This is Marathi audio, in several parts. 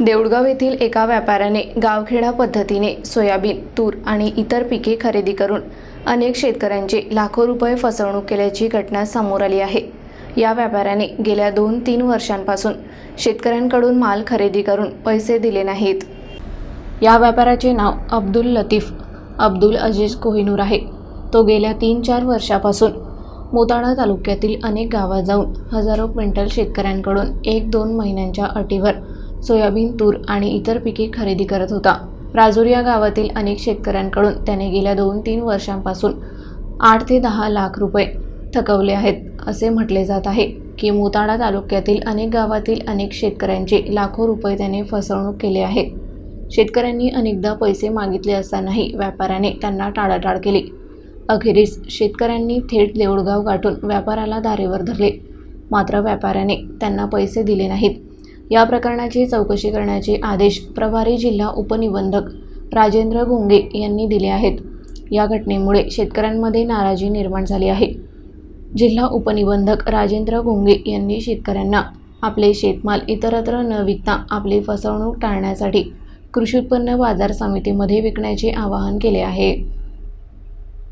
देऊळगाव येथील एका व्यापाऱ्याने गावखेडा पद्धतीने सोयाबीन तूर आणि इतर पिके खरेदी करून अनेक शेतकऱ्यांची लाखो रुपये फसवणूक केल्याची घटना समोर आली आहे. या व्यापाऱ्याने गेल्या दोन तीन वर्षांपासून शेतकऱ्यांकडून माल खरेदी करून पैसे दिले नाहीत. या व्यापाऱ्याचे नाव अब्दुल लतीफ अब्दुल अजीज कोहिनूर आहे. तो गेल्या तीन चार वर्षापासून मोताळा तालुक्यातील अनेक गावात जाऊन हजारो क्विंटल शेतकऱ्यांकडून एक दोन महिन्यांच्या अटीवर सोयाबीन तूर आणि इतर पिके खरेदी करत होता. राजूर या गावातील अनेक शेतकऱ्यांकडून त्याने गेल्या दोन तीन वर्षांपासून आठ ते दहा लाख रुपये थकवले आहेत असे म्हटले जात आहे की मुताडा तालुक्यातील अनेक गावातील अनेक शेतकऱ्यांचे लाखो रुपये त्याने फसवणूक केली आहे. शेतकऱ्यांनी अनेकदा पैसे मागितले असतानाही व्यापाऱ्याने त्यांना टाळाटाळ केली. अखेरीस शेतकऱ्यांनी थेट देऊळगाव गाठून व्यापाऱ्याला दारेवर धरले. मात्र व्यापाऱ्याने त्यांना पैसे दिले नाहीत. या प्रकरणाची चौकशी करण्याचे आदेश प्रभारी जिल्हा उपनिबंधक राजेंद्र गुंगे यांनी दिले आहेत. या घटनेमुळे शेतकऱ्यांमध्ये नाराजी निर्माण झाली आहे. जिल्हा उपनिबंधक राजेंद्र गुंगे यांनी शेतकऱ्यांना आपले शेतमाल इतरत्र न विकता आपली फसवणूक टाळण्यासाठी कृषी उत्पन्न बाजार समितीमध्ये विकण्याचे आवाहन केले आहे.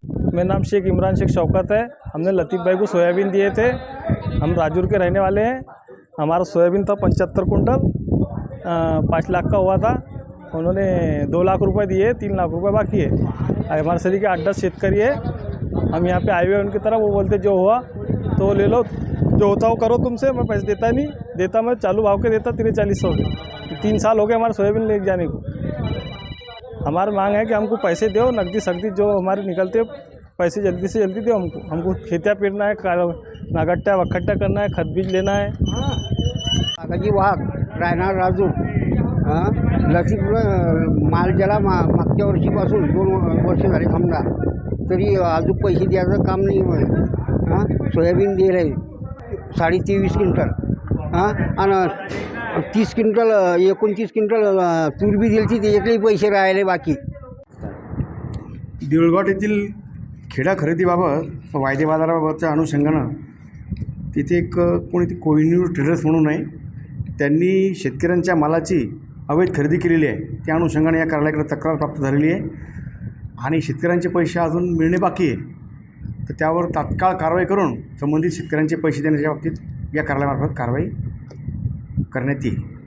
मेरा नाम शेख इमरान शेख शौकत है। हमने लतीफ़ भाई को सोयाबीन दिए थे। हम राजूर के रहने वाले हैं। हमारा सोयाबीन था पंचहत्तर कुंटल पाँच लाख का हुआ था। उन्होंने दो लाख रुपए दिए, तीन लाख रुपए बाकी है। हमारे शरीर के आठ दस शेतकरी है हम यहाँ पे आए हुए उनकी तरफ़ वो बोलते, जो हुआ तो ले लो। जो होता वो करो तुमसे, मैं पैसे देता नहीं। देता मैं चालू भाव के देता तेरे चालीस सौ तीन साल हो गए हमारे सोयाबीन ले जाने को। हमारी मांग है कि हमको पैसे दो, नकदी सकदी जो हमारे निकलते पैसे जल्दी से जल्दी दो हमको। हमको खेतिया पेरना है का- नागट्टा वखट्टा करना है खत बीज लेना है काकाजी वाघ रायनार राजू. हां? लसीपूर माल ज्याला मा मागच्या वर्षीपासून दोन वर्ष झाले समजा तरी अजून पैसे द्यायचं काम नाही हां? सोयाबीन दिलं आहे. साडे तेवीस क्विंटल. हां? आणि तीस क्विंटल एकोणतीस क्विंटल अं, तूर बी दिली ती त्याच्यातलेही पैसे राहिले बाकी. देऊळघाट येथील खेडा खरेदीबाबत वायदे बाजाराबाबतच्या अनुषंगानं तिथे एक कोणी ते कोहिनूर ट्रेडर्स म्हणून आहे. त्यांनी शेतकऱ्यांच्या मालाची अवैध खरेदी केलेली आहे. त्या अनुषंगाने या कार्यालयाकडे तक्रार प्राप्त झालेली आहे. आणि शेतकऱ्यांचे पैसे अजून मिळणे बाकी आहे. तर त्यावर तात्काळ कारवाई करून संबंधित शेतकऱ्यांचे पैसे देण्याच्या बाबतीत या कार्यालयामार्फत कारवाई करण्यात येईल.